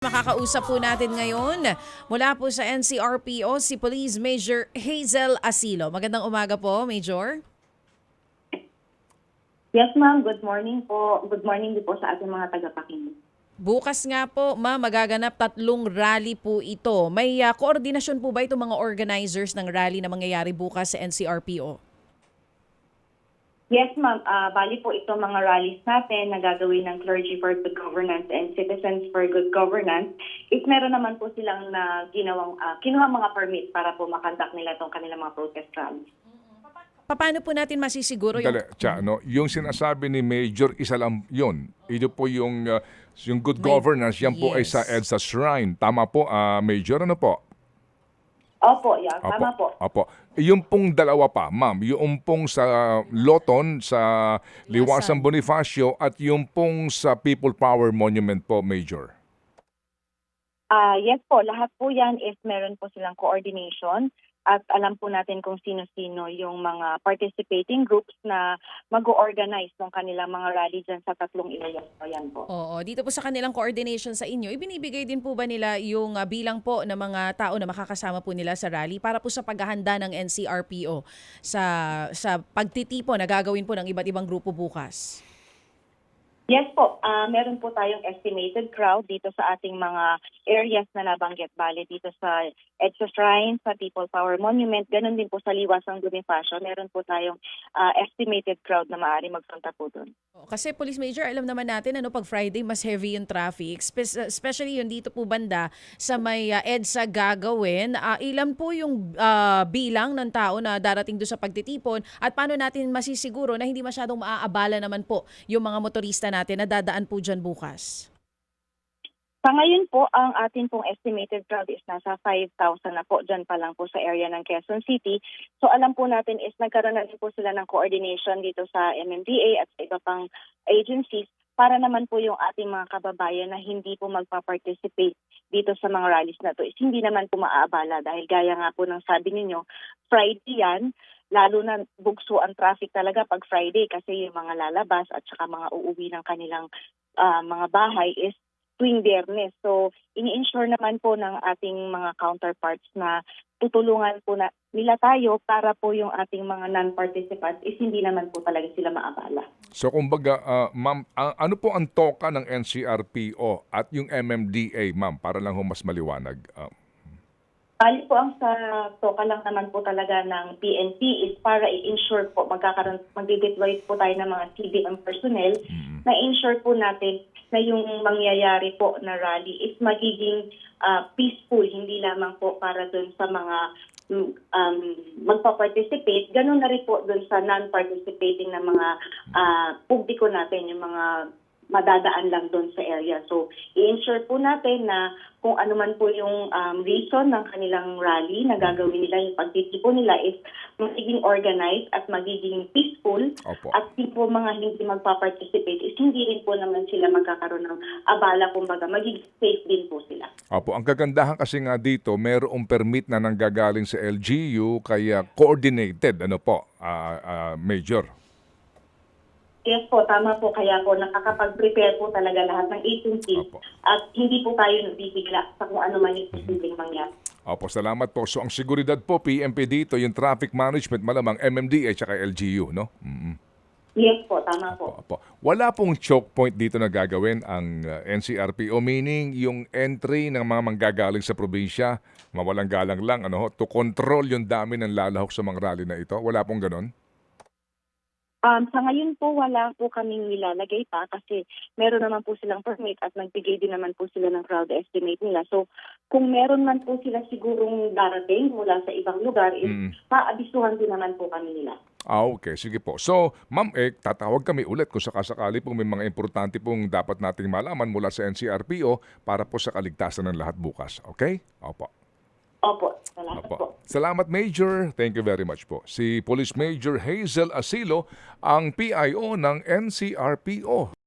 Makakausap po natin ngayon mula po sa NCRPO si Police Major Hazel Asilo. Magandang umaga po, Major. Yes, ma'am. Good morning po. Good morning din po sa ating mga tagapakinig. Bukas nga po, ma, magaganap tatlong rally po ito. May ah, koordinasyon po ba itong mga organizers ng rally na mangyayari bukas sa NCRPO? Yes, ma'am. Ah, bali po ito mga rallies natin na gagawin ng Clergy for Good Governance and Citizens for Good Governance. Is meron naman po silang na ginawang, ah, kinuha mga permit para po makandak nila itong kanilang mga protest rallies. Paano po natin masisiguro yung... Dali, tsa, no, yung sinasabi ni Major, isa lang yun. Ito po yung, uh, yung good May- governance, yan po ay sa. EDSA Shrine. Tama po, ah, Major, ano po? Opo, yeah, tama po. Opo. Yung pong dalawa pa, ma'am, yung pong sa Loton, sa Liwasan Bonifacio, at yung pong sa People Power Monument po, Major. Ah, yes po, lahat po 'yan is meron po silang coordination at alam po natin kung sino-sino yung mga participating groups na mag-organize ng kanilang mga rally dyan sa tatlong areas po yan po. Oo, dito po sa kanilang coordination sa inyo, ibinibigay din po ba nila yung ah, bilang po ng mga tao na makakasama po nila sa rally para po sa paghahanda ng NCRPO sa sa pagtitipon na gagawin po ng iba't ibang grupo bukas? Yes po, ah, meron po tayong estimated crowd dito sa ating mga areas na nabanggit. Bale, dito sa EDSA Shrine, sa People Power Monument, ganun din po sa Liwasang Bonifacio. Meron po tayong ah, estimated crowd na maaari magpunta po doon. Oo, Kasi Police Major, alam naman natin ano pag Friday mas heavy yung traffic, Spe- especially yung dito po banda sa may ah, EDSA gagawin. Ah, ilan po yung ah, bilang ng tao na darating doon sa pagtitipon at paano natin masisiguro na hindi masyadong maaabala naman po yung mga motorista natin na dadaan po dyan bukas? Sa ngayon po, ang atin pong estimated crowd is nasa 5,000 na po dyan pa lang po sa area ng Quezon City. So alam po natin is nagkaroon na rin po sila ng coordination dito sa MMDA at sa iba pang agencies para naman po yung ating mga kababayan na hindi po magpa-participate dito sa mga rallies na to is hindi naman po maaabala dahil gaya nga po ng sabi ninyo, Friday yan, lalo na bugso ang traffic talaga pag Friday kasi yung mga lalabas at saka mga uuwi ng kanilang ah, mga bahay is tuwing biyernes. So, ini-ensure naman po ng ating mga counterparts na tutulungan po na nila tayo para po yung ating mga non-participants is hindi naman po talaga sila maabala. So kumbaga, ah, ma'am, ah, ano po ang toka ng NCRPO at yung MMDA, ma'am, para lang ho mas maliwanag? Ah, Bali po ang sa toka lang naman po talaga ng PNP is para i-ensure po magkakaroon, magdi-deploy po tayo ng mga CBM personnel na ensure po natin na yung mangyayari po na rally is magiging ah, peaceful, hindi lamang po para doon sa mga mm, um, magpa-participate, ganun na rin po doon sa non-participating na mga ah, publiko natin, yung mga madadaan lang doon sa area. So, i-ensure po natin na kung ano man po yung um, reason ng kanilang rally na gagawin nila, yung pagtitipo nila is magiging organized at magiging peaceful Opo. at di po mga hindi magpa-participate is hindi rin po naman sila magkakaroon ng abala, kumbaga magiging safe din po sila. Opo, ang kagandahan kasi nga dito, mayroong permit na nanggagaling sa LGU kaya coordinated, ano po, ah, ah, Major. Yes po, tama po. Kaya po nakakapag-prepare po talaga lahat ng agency Opo. at hindi po tayo nabibigla sa kung ano man yung posibleng mangyari. Opo, salamat po. So ang seguridad po, PMP dito, yung traffic management, malamang MMDA at LGU, no? Mm-mm. Yes po, tama po. Opo. Wala pong choke point dito na gagawin ang uh, NCRPO, meaning yung entry ng mga manggagaling sa probinsya, mawalang galang lang, ano to control yung dami ng lalahok sa mga rally na ito. Wala pong ganon? Um, sa ngayon po, wala po kaming nilalagay pa kasi meron naman po silang permit at nagbigay din naman po sila ng crowd estimate nila. So, kung meron man po sila sigurong darating mula sa ibang lugar, is Mm. maabisuhan din naman po kami nila. Ah, okay. Sige po. So, ma'am, eh, tatawag kami ulit kung sakasakali pong may mga importante pong dapat nating malaman mula sa NCRPO para po sa kaligtasan ng lahat bukas. Okay? Opo. Opo, salamat po. Opo. Salamat, Major. Thank you very much po. Si Police Major Hazel Asilo, ang PIO ng NCRPO.